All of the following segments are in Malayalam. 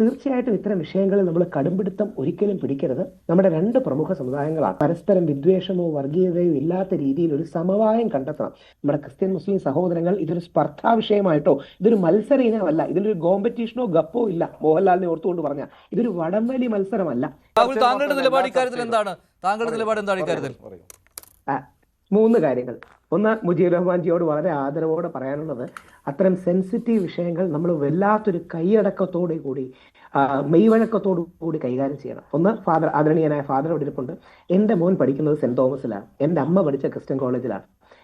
തീർച്ചയായിട്ടും ഇത്തരം വിഷയങ്ങളിൽ നമ്മൾ കടുംപിടുത്തം ഒരിക്കലും പിടിക്കരുത്. നമ്മുടെ രണ്ട് പ്രമുഖ സമുദായങ്ങളാണ് പരസ്പരം വിദ്വേഷമോ വർഗീയതയോ ഇല്ലാത്ത രീതിയിൽ ഒരു സമവായം കണ്ടെത്തണം. നമ്മുടെ ക്രിസ്ത്യൻ മുസ്ലിം സഹോദരങ്ങൾ ഇതൊരു സ്പർദ്ധാ വിഷയമായിട്ടോ ഇതൊരു മത്സര ഇനമല്ല ഇതിലൊരു കോമ്പറ്റീഷനോ ഗപ്പോ ഇല്ല മോഹൻലാലിനെ ഓർത്തുകൊണ്ട് പറഞ്ഞ ഇതൊരു വടംവലി മത്സരമല്ല. താങ്കളുടെ നിലപാട് ഇക്കാര്യത്തിൽ എന്താണ്? താങ്കളുടെ നിലപാട് എന്താണ് ഇക്കാര്യത്തിൽ? മൂന്ന് കാര്യങ്ങൾ. ഒന്ന് മുജീബ് റഹ്മാൻജിയോട് വളരെ ആദരവോടെ പറയാനുള്ളത് അത്തരം സെൻസിറ്റീവ് വിഷയങ്ങൾ നമ്മൾ വല്ലാത്തൊരു കൈയടക്കത്തോടു കൂടി മെയ്വഴക്കത്തോടു കൂടി കൈകാര്യം ചെയ്യണം. ഒന്ന് ഫാദർ ആദരണീയനായ ഫാദർ ഇവിടെ ഇരിപ്പുണ്ട്. എന്റെ മോൻ പഠിക്കുന്നത് സെന്റ് തോമസിലാണ്. എന്റെ അമ്മ പഠിച്ച ക്രിസ്ത്യൻ കോളേജിലാണ്.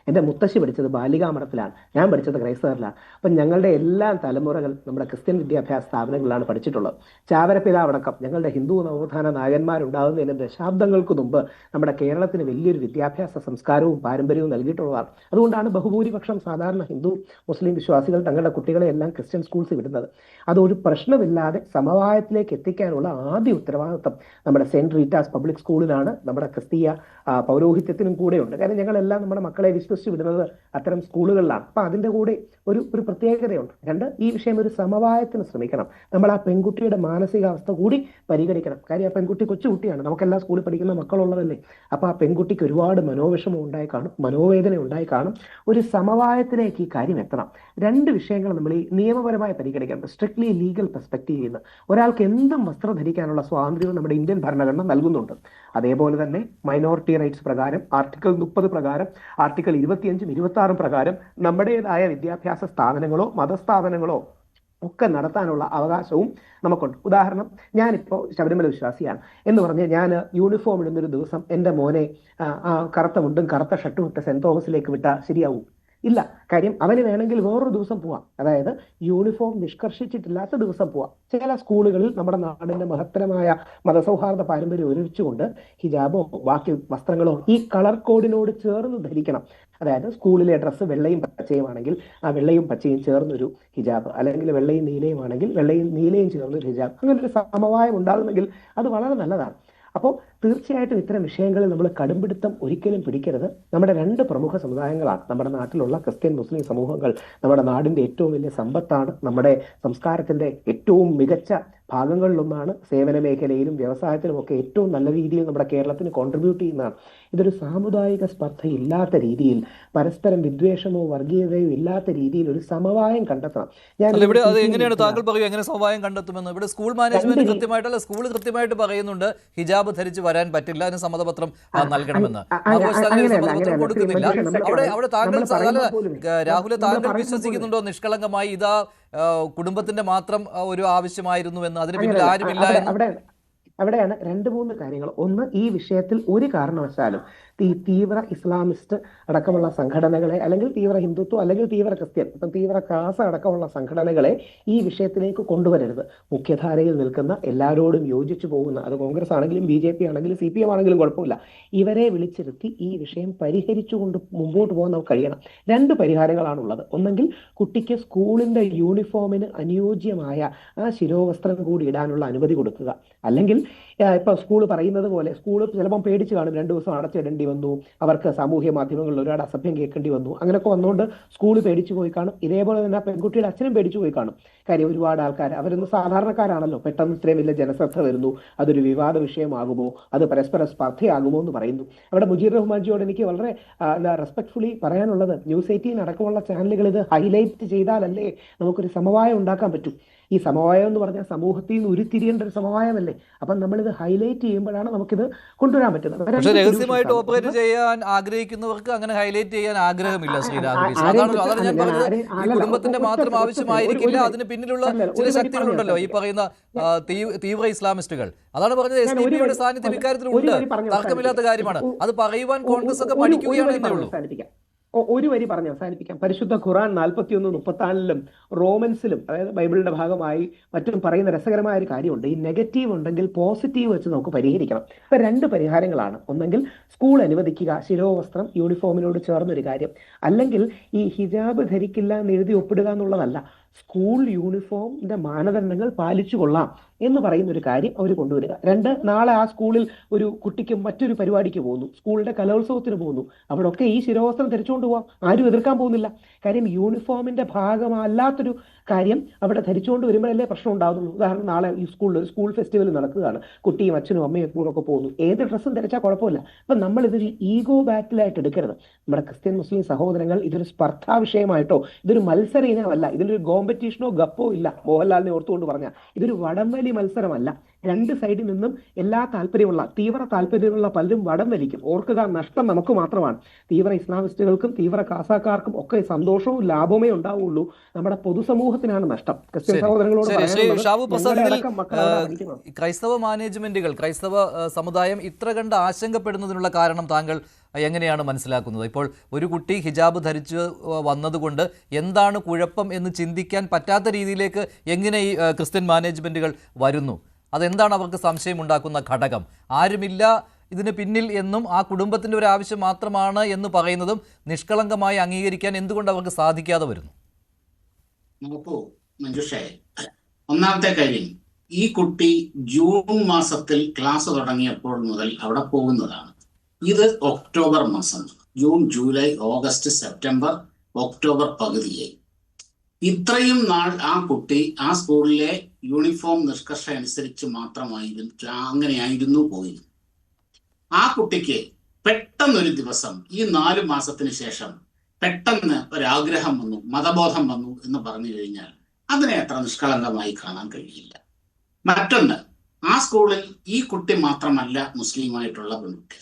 എന്റെ മുത്തശ്ശി പഠിച്ചത് ബാലികാമഠത്തിലാണ് ഞാൻ പഠിച്ചത് ക്രൈസ്തവരിലാണ്. അപ്പം ഞങ്ങളുടെ എല്ലാ തലമുറകൾ നമ്മുടെ ക്രിസ്ത്യൻ വിദ്യാഭ്യാസ സ്ഥാപനങ്ങളിലാണ് പഠിച്ചിട്ടുള്ളത്. ചാവരപ്പിതാവടക്കം ഞങ്ങളുടെ ഹിന്ദു നവോത്ഥാന നായകന്മാരുണ്ടാകുന്നതിന് ദശാബ്ദങ്ങൾക്ക് മുമ്പ് നമ്മുടെ കേരളത്തിന് വലിയൊരു വിദ്യാഭ്യാസ സംസ്കാരവും പാരമ്പര്യവും നൽകിയിട്ടുള്ളതാണ്. അതുകൊണ്ടാണ് ബഹുഭൂരിപക്ഷം സാധാരണ ഹിന്ദു മുസ്ലിം വിശ്വാസികൾ തങ്ങളുടെ കുട്ടികളെ എല്ലാം ക്രിസ്ത്യൻ സ്കൂൾസ് വിടുന്നത്. അതൊരു പ്രശ്നമില്ലാതെ സമവായത്തിലേക്ക് എത്തിക്കാനുള്ള ആദ്യ ഉത്തരവാദിത്വം നമ്മുടെ സെന്റ് റീറ്റാസ് പബ്ലിക് സ്കൂളിലാണ്. നമ്മുടെ ക്രിസ്തീയ പൗരോഹിത്യത്തിനും കൂടെയുണ്ട്. കാരണം ഞങ്ങളെല്ലാം നമ്മുടെ മക്കളെ വിശ്വസിച്ച് വിടുന്നത് അത്തരം സ്കൂളുകളിലാണ്. അപ്പൊ അതിന്റെ കൂടെ ഒരു ഒരു പ്രത്യേകതയുണ്ട്. രണ്ട് ഈ വിഷയം ഒരു സമവായത്തിന് ശ്രമിക്കണം. നമ്മൾ ആ പെൺകുട്ടിയുടെ മാനസികാവസ്ഥ കൂടി പരിഗണിക്കണം. കാര്യം ആ പെൺകുട്ടി കൊച്ചുകുട്ടിയാണ് നമുക്കെല്ലാ സ്കൂളിൽ പഠിക്കുന്ന മക്കളുള്ളതല്ലേ. അപ്പൊ ആ പെൺകുട്ടിക്ക് ഒരുപാട് മനോവിഷമം ഉണ്ടായി കാണും മനോവേദന ഉണ്ടായി കാണും. ഒരു സമവായത്തിലേക്ക് ഈ കാര്യം എത്തണം. രണ്ട് വിഷയങ്ങൾ നമ്മൾ ഈ നിയമപരമായി പരിഗണിക്കണം. സ്ട്രിക്ട്ലി ലീഗൽ പെർസ്പെക്റ്റീവ് നിന്ന് ഒരാൾക്ക് എന്തും വസ്ത്രം ധരിക്കാനുള്ള സ്വാതന്ത്ര്യവും നമ്മുടെ ഇന്ത്യൻ ഭരണഘടന നൽകുന്നുണ്ട്. അതേപോലെ തന്നെ മൈനോറിറ്റി റൈറ്റ്സ് പ്രകാരം ആർട്ടിക്കിൾ മുപ്പത് പ്രകാരം ആർട്ടിക്കിൾ ഇരുപത്തിയഞ്ചും ഇരുപത്തി ആറും പ്രകാരം നമ്മുടേതായ വിദ്യാഭ്യാസ സ്ഥാപനങ്ങളോ മതസ്ഥാപനങ്ങളോ ഒക്കെ നടത്താനുള്ള അവകാശവും നമുക്കുണ്ട്. ഉദാഹരണം ഞാനിപ്പോൾ ശബരിമല വിശ്വാസിയാണ് എന്ന് പറഞ്ഞ് ഞാൻ യൂണിഫോം ഇടുന്നൊരു ദിവസം എന്റെ മോനെ കറുത്ത മുണ്ടും കറുത്ത ഷർട്ടും ഇട്ട് സെന്റ് തോമസിലേക്ക് വിട്ടാൽ ശരിയാവും. ഇല്ല. കാര്യം അവന് വേണമെങ്കിൽ വേറൊരു ദിവസം പോവാം. അതായത് യൂണിഫോം നിഷ്കർഷിച്ചിട്ടില്ലാത്ത ദിവസം പോവാം. ചില സ്കൂളുകളിൽ നമ്മുടെ നാടിന്റെ മഹത്തരമായ മതസൗഹാർദ്ദ പാരമ്പര്യം ഒരുമിച്ചുകൊണ്ട് ഹിജാബോ ബാക്കി വസ്ത്രങ്ങളോ ഈ കളർ കോഡിനോട് ചേർന്ന് ധരിക്കണം. അതായത് സ്കൂളിലെ ഡ്രസ്സ് വെള്ളയും പച്ചയും ആണെങ്കിൽ ആ വെള്ളയും പച്ചയും ചേർന്നൊരു ഹിജാബ്. അല്ലെങ്കിൽ വെള്ളയും നീലയും ആണെങ്കിൽ വെള്ളയും നീലയും ചേർന്നൊരു ഹിജാബ്. അങ്ങനെ ഒരു സമവായം ഉണ്ടാകുമെങ്കിൽ അത് വളരെ നല്ലതാണ്. അപ്പോൾ തീർച്ചയായിട്ടും ഇത്തരം വിഷയങ്ങളിൽ നമ്മൾ കടുംപിടുത്തം ഒരിക്കലും പിടിക്കരുത്. നമ്മുടെ രണ്ട് പ്രമുഖ സമുദായങ്ങളാണ്. നമ്മുടെ നാട്ടിലുള്ള ക്രിസ്ത്യൻ മുസ്ലിം സമൂഹങ്ങൾ നമ്മുടെ നാടിന്റെ ഏറ്റവും വലിയ സമ്പത്താണ്. നമ്മുടെ സംസ്കാരത്തിന്റെ ഏറ്റവും മികച്ച ഭാഗങ്ങളിലൊന്നാണ് സേവന മേഖലയിലും വ്യവസായത്തിലും ഒക്കെ ഏറ്റവും നല്ല രീതിയിൽ നമ്മുടെ കേരളത്തിന് കോൺട്രിബ്യൂട്ട് ചെയ്യുന്നതാണ്. ഇതൊരു സാമുദായിക സ്പർദ്ധ ഇല്ലാത്ത രീതിയിൽ പരസ്പരം വിദ്വേഷമോ വർഗീയതയോ ഇല്ലാത്ത രീതിയിൽ ഒരു സമവായം കണ്ടെത്തണം. ഞാൻ ഇവിടെ അത് എങ്ങനെയാണ് താങ്കൾ പറയൂ? എങ്ങനെ സമവായം കണ്ടെത്തുമെന്ന്? ഇവിടെ സ്കൂൾ മാനേജ്മെന്റ് കൃത്യമായിട്ടല്ല സ്കൂൾ കൃത്യമായിട്ട് പറയുന്നുണ്ട് ഹിജാബ് ധരിച്ച് വരാൻ പറ്റില്ല അതിന് സമ്മതപത്രം നൽകണമെന്ന്. കൊടുക്കുന്നില്ല. അവിടെ അവിടെ താങ്കൾ രാഹുലെ താങ്കൾ വിശ്വസിക്കുന്നുണ്ടോ? നിഷ്കളങ്കമായി ഇതാ കുടുംബത്തിന്റെ മാത്രം ഒരു ആവശ്യമായിരുന്നു എന്ന് അതിന് പിന്നിൽ. ആരുമില്ല അവിടെയാണ് രണ്ട് മൂന്ന് കാര്യങ്ങൾ ഒന്ന് ഈ വിഷയത്തിൽ ഒരു കാരണവശാലും തീവ്ര ഇസ്ലാമിസ്റ്റ് അടക്കമുള്ള സംഘടനകളെ അല്ലെങ്കിൽ തീവ്ര ഹിന്ദുത്വം അല്ലെങ്കിൽ തീവ്ര ക്രിസ്ത്യൻ ഇപ്പം തീവ്ര കാസ അടക്കമുള്ള സംഘടനകളെ ഈ വിഷയത്തിലേക്ക് കൊണ്ടുവരരുത്. മുഖ്യധാരയിൽ നിൽക്കുന്ന എല്ലാവരോടും യോജിച്ചു പോകുന്ന അത് കോൺഗ്രസ് ആണെങ്കിലും ബി ജെ പി ആണെങ്കിലും സി പി എം ആണെങ്കിലും കുഴപ്പമില്ല. ഇവരെ വിളിച്ചിരുത്തി ഈ വിഷയം പരിഹരിച്ചുകൊണ്ട് മുമ്പോട്ട് പോകാൻ നമുക്ക് കഴിയണം. രണ്ട് പരിഹാരങ്ങളാണുള്ളത്. ഒന്നെങ്കിൽ കുട്ടിക്ക് സ്കൂളിന്റെ യൂണിഫോമിന് അനുയോജ്യമായ ആ ശിരോവസ്ത്രം കൂടി ഇടാനുള്ള അനുമതി കൊടുക്കുക. അല്ലെങ്കിൽ ഇപ്പൊ സ്കൂൾ പറയുന്നത് പോലെ സ്കൂൾ ചിലപ്പം പേടിച്ച് കാണും. രണ്ടു ദിവസം അടച്ചിടേണ്ടി വന്നു. അവർക്ക് സാമൂഹ്യ മാധ്യമങ്ങളിൽ ഒരുപാട് അസഭ്യം കേൾക്കേണ്ടി വന്നു. അങ്ങനെയൊക്കെ വന്നുകൊണ്ട് സ്കൂൾ പേടിച്ചു പോയി കാണും. ഇതേപോലെ തന്നെ പെൺകുട്ടിയുടെ അച്ഛനും പേടിച്ചു പോയി കാണും. കാര്യം ഒരുപാട് ആൾക്കാർ അവരൊന്നും സാധാരണക്കാരാണല്ലോ. പെട്ടെന്ന് ഇത്രയും വലിയ ജനശ്രദ്ധ വരുന്നു. അതൊരു വിവാദ വിഷയമാകുമോ? അത് പരസ്പര സ്പർദ്ധയാകുമോ എന്ന് പറയുന്നു. അവിടെ മുജീർ റഹ്മാൻജിയോട് എനിക്ക് വളരെ റെസ്പെക്ട്ഫുള്ളി പറയാനുള്ളത് ന്യൂസ് എയ്റ്റീൻ അടക്കമുള്ള ചാനലുകൾ ഇത് ഹൈലൈറ്റ് ചെയ്താലല്ലേ നമുക്കൊരു സമവായം ഉണ്ടാക്കാൻ പറ്റൂ. ഈ സമവായം എന്ന് പറഞ്ഞാൽ സമൂഹത്തിൽ നിന്ന് ഉരുത്തിരിയേണ്ട ഒരു സമവായമല്ലേ? അപ്പം നമ്മളിത് ഹൈലൈറ്റ് ചെയ്യുമ്പോഴാണ് നമുക്കിത് കൊണ്ടുവരാൻ പറ്റുന്നത്. പക്ഷെ രഹസ്യമായിട്ട് ഓപ്പറേറ്റ് ചെയ്യാൻ ആഗ്രഹിക്കുന്നവർക്ക് അങ്ങനെ ഹൈലൈറ്റ് ചെയ്യാൻ ആഗ്രഹമില്ല കുടുംബത്തിന്റെ മാത്രം ആവശ്യമായിരിക്കില്ല അതിന് പിന്നിലുള്ള ചില ശക്തികളുണ്ടല്ലോ ഈ പറയുന്ന തീവ്ര ഇസ്ലാമിസ്റ്റുകൾ. അതാണ് പറഞ്ഞത് എസ് ഡി പിയുടെ സാന്നിധ്യം ഇക്കാര്യത്തിലുണ്ട് തർക്കമില്ലാത്ത കാര്യമാണ്. അത് പറയുവാൻ കോൺഗ്രസ് ഒക്കെ പഠിക്കുകയാണ് എന്നേ ഉള്ളൂ. ഒരു വരി പറഞ്ഞ് അവസാനിപ്പിക്കാം. പരിശുദ്ധ ഖുറാൻ നാൽപ്പത്തി ഒന്ന് മുപ്പത്താലിലും റോമൻസിലും അതായത് ബൈബിളിന്റെ ഭാഗമായി മറ്റും പറയുന്ന രസകരമായ ഒരു കാര്യമുണ്ട്. ഈ നെഗറ്റീവ് ഉണ്ടെങ്കിൽ പോസിറ്റീവ് വെച്ച് നമുക്ക് പരിഹരിക്കണം. ഇപ്പൊ രണ്ട് പരിഹാരങ്ങളാണ്. ഒന്നെങ്കിൽ സ്കൂൾ അനുവദിക്കുക ശിരോവസ്ത്രം യൂണിഫോമിനോട് ചേർന്നൊരു കാര്യം. അല്ലെങ്കിൽ ഈ ഹിജാബ് ധരിക്കില്ല എന്ന് എഴുതി ഒപ്പിടുക എന്നുള്ളതല്ല. സ്കൂൾ യൂണിഫോമിന്റെ മാനദണ്ഡങ്ങൾ പാലിച്ചു കൊള്ളാം എന്ന് പറയുന്ന ഒരു കാര്യം അവർ കൊണ്ടുവരിക. രണ്ട് നാളെ ആ സ്കൂളിൽ ഒരു കുട്ടിക്ക് മറ്റൊരു പരിപാടിക്ക് പോകുന്നു. സ്കൂളിന്റെ കലോത്സവത്തിന് പോകുന്നു. അവിടെ ഒക്കെ ഈ ശിരോവസ്ത്രം ധരിച്ചുകൊണ്ട് പോവാം. ആരും എതിർക്കാൻ പോകുന്നില്ല. കാര്യം യൂണിഫോമിന്റെ ഭാഗമല്ലാത്തൊരു കാര്യം അവിടെ ധരിച്ചുകൊണ്ട് വരുമ്പോഴല്ലേ പ്രശ്നം ഉണ്ടാകുന്നുള്ളൂ ഉദാഹരണം നാളെ ഈ സ്കൂളിൽ ഒരു സ്കൂൾ ഫെസ്റ്റിവൽ നടക്കുകയാണ്. കുട്ടിയും അച്ഛനും അമ്മയും ഒക്കെ പോകുന്നു. ഏത് ഡ്രസ്സും ധരിച്ചാൽ കുഴപ്പമില്ല. അപ്പൊ നമ്മൾ ഇതൊരു ഈഗോ ബാറ്റിലായിട്ട് എടുക്കരുത്. നമ്മുടെ ക്രിസ്ത്യൻ മുസ്ലിം സഹോദരങ്ങൾ ഇതൊരു സ്പർദ്ധാ വിഷയമായിട്ടോ ഇതൊരു മത്സര ഇനമല്ല. ഇതിലൊരു കോമ്പറ്റീഷനോ ഗപ്പോ ഇല്ല. മോഹൻലാലിനെ ഓർത്തുകൊണ്ട് പറഞ്ഞ. ഇതൊരു വടംവലി മത്സരമല്ല. രണ്ട് സൈഡിൽ നിന്നും എല്ലാ താല്പര്യമുള്ള തീവ്ര താല്പര്യമുള്ള പലരും വടം വലിക്കും ഓർക്കുക നഷ്ടം നമുക്ക് മാത്രമാണ്. തീവ്ര ഇസ്ലാമിസ്റ്റുകൾക്കും തീവ്ര കാസാക്കാർക്കും ഒക്കെ സന്തോഷവും ലാഭമേ ഉണ്ടാവുള്ളൂ. നമ്മുടെ പൊതുസമൂഹത്തിനാണ് നഷ്ടം. ക്രിസ്ത്യൻ സഹോദരങ്ങളോട് ക്രൈസ്തവ മാനേജ്മെന്റുകൾ ക്രൈസ്തവ സമുദായം ഇത്ര കണ്ട് ആശങ്കപ്പെടുന്നതിനുള്ള കാരണം താങ്കൾ എങ്ങനെയാണ് മനസ്സിലാക്കുന്നത്? ഇപ്പോൾ ഒരു കുട്ടി ഹിജാബ് ധരിച്ച് വന്നതുകൊണ്ട് എന്താണ് കുഴപ്പം എന്ന് ചിന്തിക്കാൻ പറ്റാത്ത രീതിയിലേക്ക് എങ്ങനെ ഈ ക്രിസ്ത്യൻ മാനേജ്മെന്റുകൾ വരുന്നു? അതെന്താണ് അവർക്ക് സംശയം ഉണ്ടാക്കുന്ന ഘടകം? ആരുമില്ല ഇതിന് പിന്നിൽ എന്നും ആ കുടുംബത്തിന്റെ ഒരു ആവശ്യം മാത്രമാണ് എന്ന് പറയുന്നതും നിഷ്കളങ്കമായി അംഗീകരിക്കാൻ എന്തുകൊണ്ട് അവർക്ക് സാധിക്കാതെ വരുന്നു? നോക്കൂ മഞ്ജുഷേ ഒന്നാമത്തെ കാര്യം ഈ കുട്ടി ജൂൺ മാസത്തിൽ ക്ലാസ് തുടങ്ങിയപ്പോൾ മുതൽ അവിടെ പോകുന്നതാണ്. ഇത് ഒക്ടോബർ മാസം June July August September October പകുതിയായി ഇത്രയും നാൾ ആ കുട്ടി ആ സ്കൂളിലെ യൂണിഫോം നിഷ്കർഷ അനുസരിച്ച് മാത്രമായിരുന്നു അങ്ങനെയായിരുന്നു പോയിരുന്നു ആ കുട്ടിക്ക് പെട്ടെന്നൊരു ദിവസം ഈ നാല് മാസത്തിന് ശേഷം പെട്ടെന്ന് ഒരാഗ്രഹം വന്നു മതബോധം വന്നു എന്ന് പറഞ്ഞു കഴിഞ്ഞാൽ അതിനെ അത്ര നിഷ്കളങ്കമായി കാണാൻ കഴിയില്ല. മറ്റൊന്ന് ആ സ്കൂളിൽ ഈ കുട്ടി മാത്രമല്ല മുസ്ലിമായിട്ടുള്ള പെൺകുട്ടി.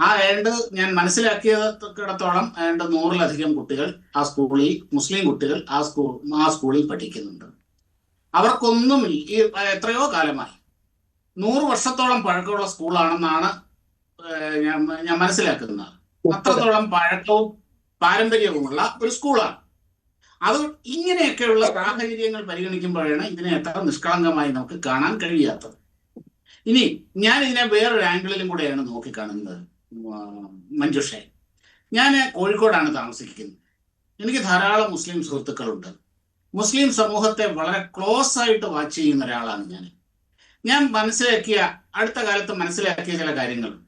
ആ ഏണ്ട് ഞാൻ മനസ്സിലാക്കിയടത്തോളം ഏണ്ട് നൂറിലധികം കുട്ടികൾ ആ സ്കൂളിൽ മുസ്ലിം കുട്ടികൾ ആ സ്കൂൾ ആ സ്കൂളിൽ പഠിക്കുന്നുണ്ട്. അവർക്കൊന്നും ഈ എത്രയോ കാലമായി. നൂറ് വർഷത്തോളം പഴക്കമുള്ള സ്കൂളാണെന്നാണ് ഞാൻ മനസ്സിലാക്കുന്നത്. അത്രത്തോളം പഴക്കവും പാരമ്പര്യവുമുള്ള ഒരു സ്കൂളാണ്. അത് ഇങ്ങനെയൊക്കെയുള്ള സാഹചര്യങ്ങൾ പരിഗണിക്കുമ്പോഴാണ് ഇതിനെ എത്ര നിഷ്കളങ്കമായി നമുക്ക് കാണാൻ കഴിയാത്തത്. ഇനി ഞാൻ ഇതിനെ വേറൊരു ആംഗിളിലും കൂടെയാണ് നോക്കിക്കാണുന്നത്. മഞ്ജുഷേ. ഞാൻ കോഴിക്കോടാണ് താമസിക്കുന്നത്. എനിക്ക് ധാരാളം മുസ്ലിം സുഹൃത്തുക്കളുണ്ട്. മുസ്ലിം സമൂഹത്തെ വളരെ ക്ലോസ് ആയിട്ട് വാച്ച് ചെയ്യുന്ന ഒരാളാണ് ഞാൻ. ഞാൻ മനസ്സിലാക്കിയ അടുത്ത കാലത്ത് മനസ്സിലാക്കിയ ചില കാര്യങ്ങൾ.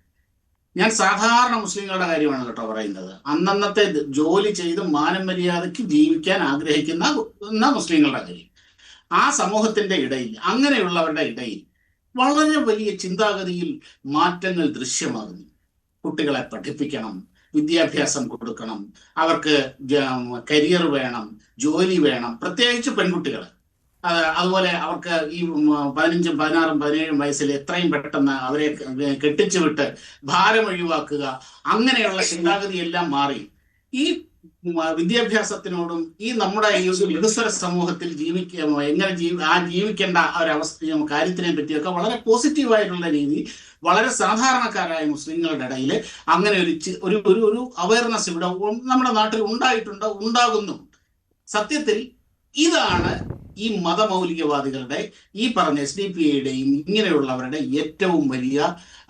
ഞാൻ സാധാരണ മുസ്ലിങ്ങളുടെ കാര്യമാണ് കേട്ടോ പറയുന്നത്. അന്നന്നത്തെ ജോലി ചെയ്ത് മാനം മര്യാദയ്ക്ക് ജീവിക്കാൻ ആഗ്രഹിക്കുന്ന മുസ്ലിങ്ങളുടെ കാര്യം. ആ സമൂഹത്തിന്റെ ഇടയിൽ അങ്ങനെയുള്ളവരുടെ ഇടയിൽ വളരെ വലിയ ചിന്താഗതിയിൽ മാറ്റങ്ങൾ ദൃശ്യമാകുന്നു. കുട്ടികളെ പഠിപ്പിക്കണം വിദ്യാഭ്യാസം കൊടുക്കണം അവർക്ക് കരിയർ വേണം ജോലി വേണം പ്രത്യേകിച്ച് പെൺകുട്ടികൾ അത് അതുപോലെ അവർക്ക് ഈ പതിനഞ്ചും പതിനാറും പതിനേഴും വയസ്സിൽ എത്രയും പെട്ടെന്ന് അവരെ കെട്ടിച്ചു വിട്ട് ഭാരം ഒഴിവാക്കുക അങ്ങനെയുള്ള ചിന്താഗതി എല്ലാം മാറി. ഈ വിദ്യാഭ്യാസത്തിനോടും ഈ നമ്മുടെ ഈ ഒരു വികസന സമൂഹത്തിൽ ജീവിക്കാമോ എങ്ങനെ ജീവി ആ ജീവിക്കേണ്ട ആ ഒരു അവസ്ഥ കാര്യത്തിനെ പറ്റിയൊക്കെ വളരെ പോസിറ്റീവായിട്ടുള്ള രീതി വളരെ സാധാരണക്കാരായ മുസ്ലിങ്ങളുടെ ഇടയിൽ അങ്ങനെ ഒരു ഒരു ഒരു അവയർനെസ് ഇവിടെ നമ്മുടെ നാട്ടിൽ ഉണ്ടായിട്ടുണ്ട് ഉണ്ടാകുന്നു. സത്യത്തിൽ ഇതാണ് ഈ മതമൗലികവാദികളുടെ ഈ പറഞ്ഞ എസ് ഡി പി ഐയുടെയും ഇങ്ങനെയുള്ളവരുടെ ഏറ്റവും വലിയ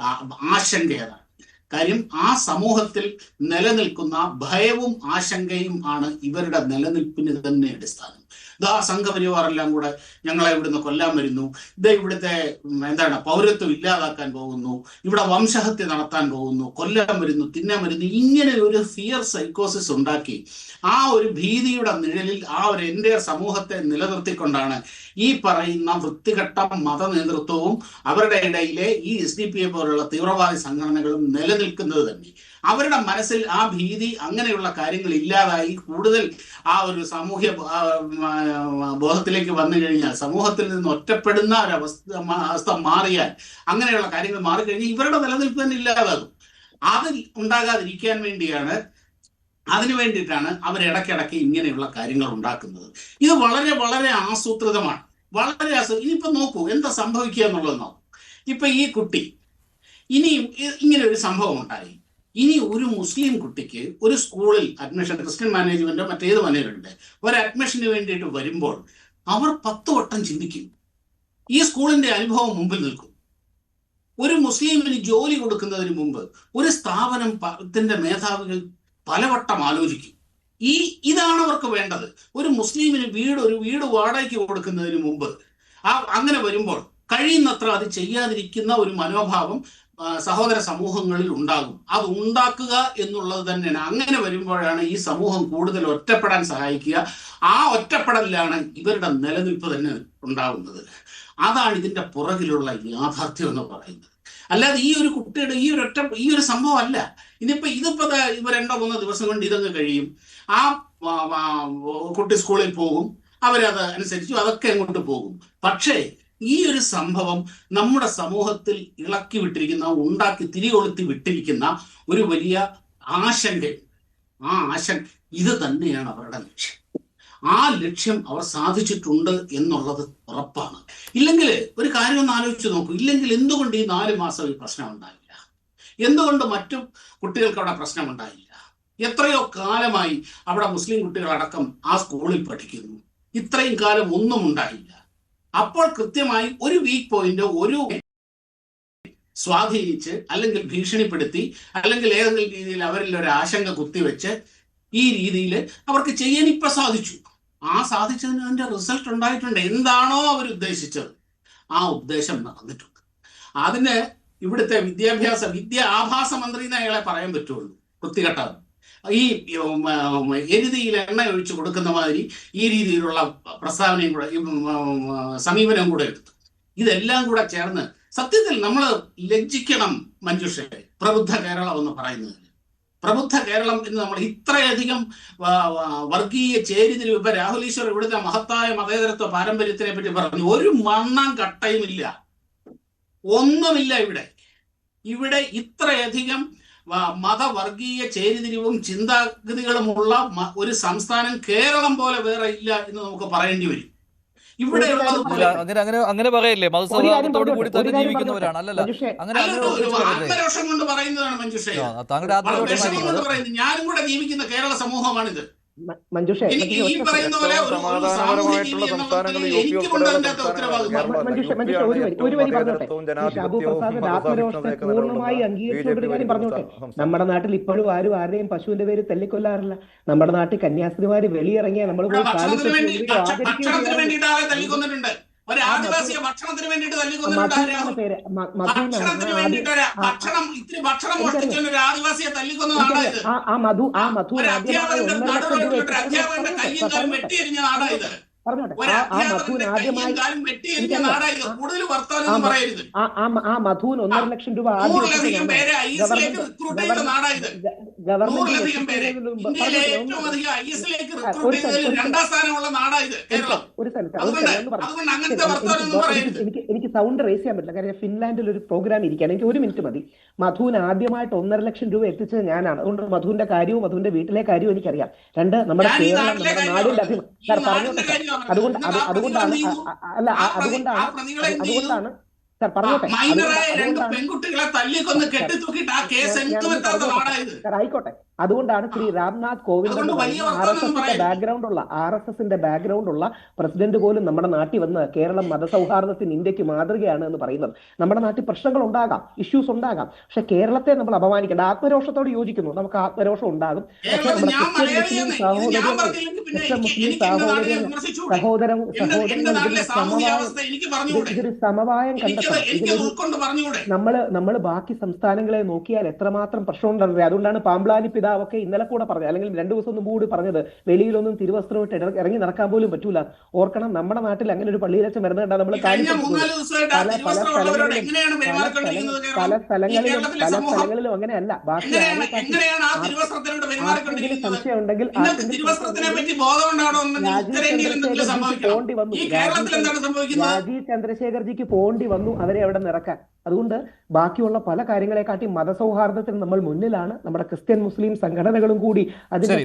ആ, ആശങ്ക അതാണ് കാര്യം ആ സമൂഹത്തിൽ നിലനിൽക്കുന്ന ഭയവും ആശങ്കയും ആണ് ഇവരുടെ നിലനിൽപ്പിന് തന്നെ അടിസ്ഥാനം. ഇതാ സംഘപരിവാറെല്ലാം കൂടെ ഞങ്ങളെ ഇവിടുന്ന് കൊല്ലാൻ വരുന്നു. ഇത് ഇവിടുത്തെ എന്താണ് പൗരത്വം ഇല്ലാതാക്കാൻ പോകുന്നു. ഇവിടെ വംശഹത്യ നടത്താൻ പോകുന്നു. കൊല്ലാൻ വരുന്നു തിന്നാൻ വരുന്നു. ഇങ്ങനെ ഒരു ഫിയർ സൈക്കോസിസ് ഉണ്ടാക്കി ആ ഒരു ഭീതിയുടെ നിഴലിൽ ആ ഒരു എന്റെ സമൂഹത്തെ നിലനിർത്തിക്കൊണ്ടാണ് ഈ പറയുന്ന വൃത്തികെട്ട മത നേതൃത്വവും അവരുടെ ഇടയിലെ ഈ എസ് ഡി പി എ പോലുള്ള തീവ്രവാദി സംഘടനകളും നിലനിൽക്കുന്നത് തന്നെ. അവരുടെ മനസ്സിൽ ആ ഭീതി അങ്ങനെയുള്ള കാര്യങ്ങൾ ഇല്ലാതായി കൂടുതൽ ആ ഒരു സാമൂഹ്യ ബോധത്തിലേക്ക് വന്നു കഴിഞ്ഞാൽ സമൂഹത്തിൽ നിന്ന് ഒറ്റപ്പെടുന്ന ഒരവസ്ഥ അവസ്ഥ മാറിയാൽ അങ്ങനെയുള്ള കാര്യങ്ങൾ മാറിക്കഴിഞ്ഞാൽ ഇവരുടെ നിലനിൽപ്പ് തന്നെ ഇല്ലാതാകും. അത് ഉണ്ടാകാതിരിക്കാൻ വേണ്ടിയാണ് അതിനു വേണ്ടിയിട്ടാണ് അവർ ഇടയ്ക്കിടയ്ക്ക് ഇങ്ങനെയുള്ള കാര്യങ്ങൾ ഉണ്ടാക്കുന്നത്. ഇത് വളരെ വളരെ ആസൂത്രിതമാണ്. വളരെ ആസൂ ഇനിയിപ്പോ നോക്കൂ എന്താ സംഭവിക്കുക എന്നുള്ളത് നോക്കൂ. ഇപ്പൊ ഈ കുട്ടി ഇനിയും ഇങ്ങനെ ഒരു സംഭവം ഉണ്ടായി. ഇനി ഒരു മുസ്ലിം കുട്ടിക്ക് ഒരു സ്കൂളിൽ അഡ്മിഷൻ ക്രിസ്ത്യൻ മാനേജ്മെന്റോ മറ്റേത് മാനേജ്മെന്റ് ഒരു അഡ്മിഷന് വേണ്ടിയിട്ട് വരുമ്പോൾ അവർ പത്ത് വട്ടം ചിന്തിക്കും. ഈ സ്കൂളിന്റെ അനുഭവം മുമ്പിൽ നിൽക്കും. ഒരു മുസ്ലിമിന് ജോലി കൊടുക്കുന്നതിന് മുമ്പ് ഒരു സ്ഥാപനം ത്തിന്റെ മേധാവികൾ പലവട്ടം ആലോചിക്കും. ഈ ഇതാണ് അവർക്ക് വേണ്ടത്. ഒരു മുസ്ലിമിന് വീട് ഒരു വീട് വാടകയ്ക്ക് കൊടുക്കുന്നതിന് മുമ്പ് ആ അങ്ങനെ വരുമ്പോൾ കഴിയുന്നത്ര അത് ചെയ്യാതിരിക്കുന്ന ഒരു മനോഭാവം സഹോദര സമൂഹങ്ങളിൽ ഉണ്ടാകും. അത് ഉണ്ടാക്കുക എന്നുള്ളത് തന്നെയാണ്. അങ്ങനെ വരുമ്പോഴാണ് ഈ സമൂഹം കൂടുതൽ ഒറ്റപ്പെടാൻ സഹായിക്കുക. ആ ഒറ്റപ്പെടലിലാണ് ഇവരുടെ നിലനിൽപ്പ് തന്നെ ഉണ്ടാകുന്നത്. അതാണ് ഇതിന്റെ പുറകിലുള്ള യാഥാർത്ഥ്യം എന്ന് പറയുന്നത്. അല്ലാതെ ഈ ഒരു കുട്ടിയുടെ ഈ ഒരു ഒറ്റ ഈ ഒരു സംഭവം അല്ല. ഇനിയിപ്പോ ഇതിപ്പോ ഇവ രണ്ടോ മൂന്നോ ദിവസം കൊണ്ട് ഇതങ്ങ് കഴിയും. ആ, കുട്ടി സ്കൂളിൽ പോകും. അവരത് അനുസരിച്ചു അതൊക്കെ അങ്ങോട്ട് പോകും. പക്ഷേ ഈ ഒരു സംഭവം നമ്മുടെ സമൂഹത്തിൽ ഇളക്കി വിട്ടിരിക്കുന്ന ഉണ്ടാക്കി തിരികൊളുത്തി വിട്ടിരിക്കുന്ന ഒരു വലിയ ആശങ്ക. ആ ആശങ്ക ഇത് തന്നെയാണ് അവരുടെ ലക്ഷ്യം. ആ ലക്ഷ്യം അവർ സാധിച്ചിട്ടുണ്ട് എന്നുള്ളത് ഉറപ്പാണ്. ഇല്ലെങ്കിൽ ഒരു കാര്യം ഒന്ന് ആലോചിച്ച് നോക്കൂ. ഇല്ലെങ്കിൽ എന്തുകൊണ്ട് ഈ നാല് മാസം ഈ പ്രശ്നം ഉണ്ടായില്ല? എന്തുകൊണ്ട് മറ്റു കുട്ടികൾക്ക് അവിടെ പ്രശ്നം ഉണ്ടായില്ല? എത്രയോ കാലമായി അവിടെ മുസ്ലിം കുട്ടികളടക്കം ആ സ്കൂളിൽ പഠിക്കുന്നു. ഇത്രയും കാലം ഒന്നും ഉണ്ടായില്ല. അപ്പോൾ കൃത്യമായി ഒരു വീക്ക് പോയിന്റ് ഒരു സ്വാധീനിച്ച് അല്ലെങ്കിൽ ഭീഷണിപ്പെടുത്തി അല്ലെങ്കിൽ ഏതെങ്കിലും രീതിയിൽ അവരിൽ ഒരു ആശങ്ക കുത്തിവെച്ച് ഈ രീതിയിൽ അവർക്ക് ചെയ്യാൻ ഇപ്പൊ സാധിച്ചു. ആ സാധിച്ചതിന് അതിന്റെ റിസൾട്ട് ഉണ്ടായിട്ടുണ്ട്. എന്താണോ അവർ ഉദ്ദേശിച്ചത്. ആ ഉദ്ദേശം നടന്നിട്ടുണ്ട്. അതിന് ഇവിടുത്തെ വിദ്യാഭ്യാസ വിദ്യ ആഭാസ മന്ത്രി എന്ന് അയാളെ പറയാൻ പറ്റുള്ളൂ. വൃത്തികെട്ടത് ഈ എരുതിയിൽ എണ്ണ ഒഴിച്ചു കൊടുക്കുന്ന മാതിരി ഈ രീതിയിലുള്ള പ്രസ്താവനയും കൂടെ സമീപനവും കൂടെ എടുത്തു. ഇതെല്ലാം കൂടെ ചേർന്ന് സത്യത്തിൽ നമ്മൾ ലജ്ജിക്കണം മഞ്ജുഷെ പ്രബുദ്ധ കേരളം എന്ന് പറയുന്നതിൽ പ്രബുദ്ധ കേരളം എന്ന് നമ്മൾ ഇത്രയധികം വർഗീയ ചേരിതിരിവ് ഇപ്പൊ രാഹുൽ ഈശ്വർ ഇവിടുത്തെ മഹത്തായ മതേതരത്വ പാരമ്പര്യത്തിനെ പറ്റി പറഞ്ഞു. ഒരു മണ്ണാം കട്ടയുമില്ല. ഒന്നുമില്ല ഇവിടെ. ഇവിടെ ഇത്രയധികം മതവർഗീയ ചേരിതിരിവും ചിന്താഗതികളുമുള്ള ഒരു സംസ്ഥാനം കേരളം പോലെ വേറെ ഇല്ല എന്ന് നമുക്ക് പറയേണ്ടി വരും. അങ്ങനെ അങ്ങനെ അങ്ങനെ പറയല്ലേ? മതസൗഹാർദ്ദത്തോട് കൂടി തന്നെ ജീവിക്കുന്നവരാണ്. അല്ലല്ല അങ്ങനെ ആത്മരോഷം കൊണ്ട് പറയുന്നതാണ് മഞ്ജുഷേ. ഞാനും കൂടെ ജീവിക്കുന്ന കേരള സമൂഹമാണിത്. മഞ്ജുഷേ സമാധാനപരമായിട്ടുള്ള സംസ്ഥാനങ്ങൾ യു പി. നമ്മുടെ നാട്ടിൽ ഇപ്പോഴും ആരും ആരുടെയും പശുവിന്റെ പേര് തല്ലിക്കൊല്ലാറില്ല. നമ്മുടെ നാട്ടിൽ കന്യാസ്ത്രീമാര് വെളിയിറങ്ങിയ നമ്മൾ പോയി ഒരു ആദിവാസിയെ ഭക്ഷണത്തിന് വേണ്ടിയിട്ട് തല്ലിക്കൊന്നിട്ടുണ്ട് ഭക്ഷണത്തിന് ഭക്ഷണം ഇത്തിരി ഭക്ഷണം. ഒരു ആദിവാസിയെ തല്ലിക്കൊന്നതാണ് ഒരു അധ്യാപകന്റെ ഒരു അധ്യാപകന്റെ കയ്യും കാലും പറഞ്ഞോട്ടെ നാടാണ് നാടായത് പറഞ്ഞോട്ടെ. ആ മധുവിന് ആദ്യമായി ആ. ഒന്നര ലക്ഷം രൂപ ആദ്യം എനിക്ക് എനിക്ക് സൗണ്ട് റേസ് ചെയ്യാൻ പറ്റില്ല. കാര്യം ഫിൻലാൻഡിൽ ഒരു പ്രോഗ്രാം ഇരിക്കുകയാണ്. എനിക്ക് ഒരു മിനിറ്റ് മതി. മധുവിന് ആദ്യമായിട്ട് ഒന്നര ലക്ഷം രൂപ എത്തിച്ചത് ഞാനാണ്. അതുകൊണ്ട് മധുവിന്റെ കാര്യവും മധുവിന്റെ വീട്ടിലെ കാര്യവും എനിക്കറിയാം. രണ്ട് നമ്മുടെ കേരളം നമ്മുടെ നാടിന്റെ അഭിമാനം. സാർ പറഞ്ഞു പറഞ്ഞോട്ടെ അതുകൊണ്ട് അതുകൊണ്ടാണ് അല്ല അതുകൊണ്ടാണ് അതുകൊണ്ടാണ് സാർ പറഞ്ഞോട്ടെ. മൈനറായ രണ്ട് അതുകൊണ്ടാണ് പെൺകുട്ടികളെ തല്ലിക്കൊന്ന് ആ കേസ്. നാടായത് സാർ ആയിക്കോട്ടെ. അതുകൊണ്ടാണ് ശ്രീ രാംനാഥ് കോവിന്ദ് ആർ എസ് എസിന്റെ ബാക്ക്ഗ്രൗണ്ട് ഉള്ള ആർ എസ് എസിന്റെ ബാക്ക്ഗ്രൗണ്ട് ഉള്ള പ്രസിഡന്റ് പോലും നമ്മുടെ നാട്ടിൽ വന്ന് കേരളം മതസൗഹാർദ്ദത്തിന് ഇന്ത്യയ്ക്ക് മാതൃകയാണ് എന്ന് പറയുന്നത്. നമ്മുടെ നാട്ടിൽ പ്രശ്നങ്ങൾ ഉണ്ടാകാം ഇഷ്യൂസ് ഉണ്ടാകാം. പക്ഷെ കേരളത്തെ നമ്മൾ അപമാനിക്കേണ്ട ആത്മരോഷത്തോട് യോജിക്കുന്നു. നമുക്ക് ആത്മരോഷം ഉണ്ടാകും. പക്ഷെ നമ്മുടെ ക്രിസ്ത്യൻ മുസ്ലിം പിന്നെ ക്രിസ്ത്യൻ മുസ്ലിം സഹോദരൻ എന്റെ നാടിനെ സഹോദരങ്ങൾ വിമർശിച്ചുകൂടെ? സഹോദരം എന്റെ എന്റെ സഹോദരങ്ങൾ നാട്ടിലെ ഇതിൽ സാമൂഹിക സമവായം അവസ്ഥ എനിക്ക് ഇത് പറഞ്ഞുകൂടെ? ഇതൊരു സമവായം എനിക്കത് നമ്മൾ നമ്മൾ ബാക്കി സംസ്ഥാനങ്ങളെ നോക്കിയാൽ എത്രമാത്രം പ്രശ്നമുണ്ടെന്നറിയാം അതുകൊണ്ടാണ് പാമ്പ്ലാനി പിതാവൊക്കെ ഇന്നലെ കൂടെ പറഞ്ഞത്. അല്ലെങ്കിൽ രണ്ടു ദിവസം മുമ്പ് കൂടി പറഞ്ഞത് വെളിയിലൊന്നും തിരുവസ്ത്രമിട്ട് ഇട്ട് ഇറങ്ങി നടക്കാൻ പോലും പറ്റൂല. ഓർക്കണം നമ്മുടെ നാട്ടിൽ അങ്ങനെ ഒരു പള്ളിയിലച്ഛൻ വരുന്നുണ്ട് നമ്മൾ പല സ്ഥലങ്ങളിലും പല സ്ഥലങ്ങളിലും പല സ്ഥലങ്ങളിലും അങ്ങനെയല്ല. ബാക്കി ആർക്കെങ്കിലും സംശയം ഉണ്ടെങ്കിൽ രാജീവ് ചന്ദ്രശേഖർജിക്ക് പോണ്ടി വന്നു അവരെ അവിടെ നിറക്കാൻ. അതുകൊണ്ട് ബാക്കിയുള്ള പല കാര്യങ്ങളെക്കാട്ടി മതസൗഹാർദ്ദത്തിൽ നമ്മൾ മുന്നിലാണ് നമ്മുടെ ക്രിസ്ത്യൻ മുസ്ലിം സംഘടനകളും കൂടി അതിന്റെ